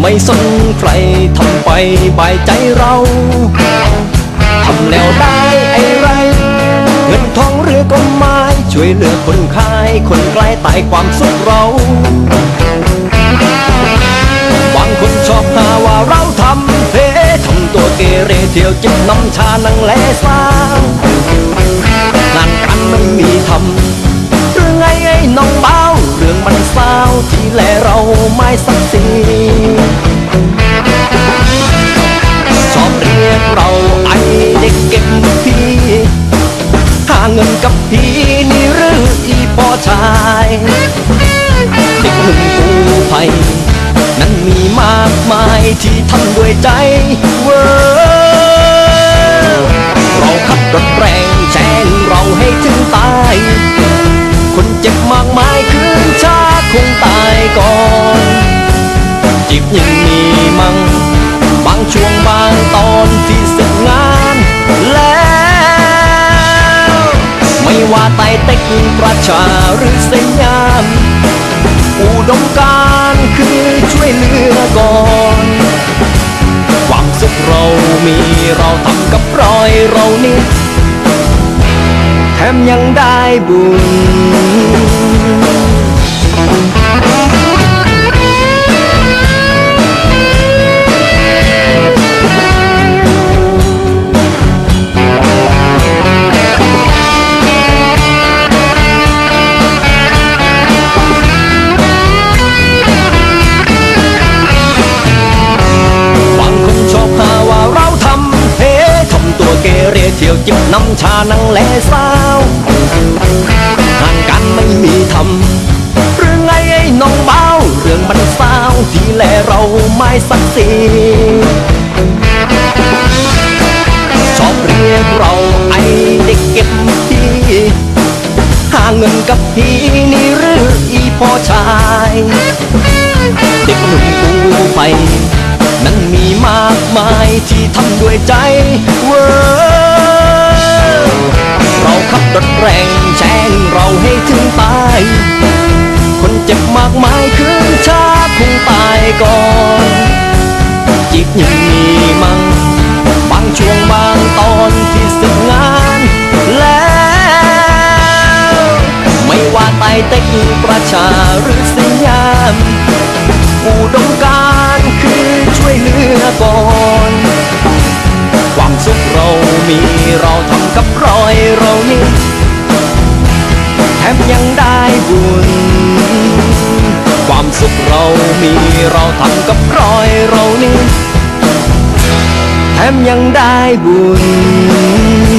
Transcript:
ไม่สนให้บายใจเราทำแล้วได้ไอ้ไร เงินทองเรือก็ไม้ช่วยเหลือคนขายคนใกล้ตายความสุขเรา บางคนชอบหาว่าเราทำเพทำตัวเกเรเที่ยวจิบน้ำชานังแลสาง ไม่สักสีชอบเรียกเราไอ้เด็กเก็บพี่หาเงินกับพี่นี่หรืออีพ่อชายเด็กหนุ่มกู้ภัยนั้นมีมากมายที่ทำด้วยใจเวอ คงตายก่อนจิบยังมีมั่งบางช่วงบางตอนที่เสร็จงานแล้ว ไม่ว่าไต่เต็กประชาหรือสยามอุดมการคือช่วยเหลือก่อนความสุขเรามีเราทำกับรอยเรานี่แถมยังได้บุญานังแลสาวงานการไม่มีทำหรือไงไอ้น้องเบาเรื่องมันเศร้าที่แลเราไม่สักสีชอบเรียกเราไอ้เด็กเก็บพี่หาเงินกับพี่นี่หรืออีพ่อชายเด็กหนุ่มกู้ภัยนั้นมีมากมายที่ทำด้วยใจเวอายคืนชาคงตายก่อน จิบยังมีมั่งบางช่วงบางตอนที่สร็จงานแล้ว ไม่ว่าไตเต็กประชาหรือสยามอุดมการคือช่วยเหลือก่อนความสุขเรามีเราทำกับรอยเรานี่แถมยังได้บุญ สุขเรามีเราทำกับรอยเรานี่แถมยังได้บุญ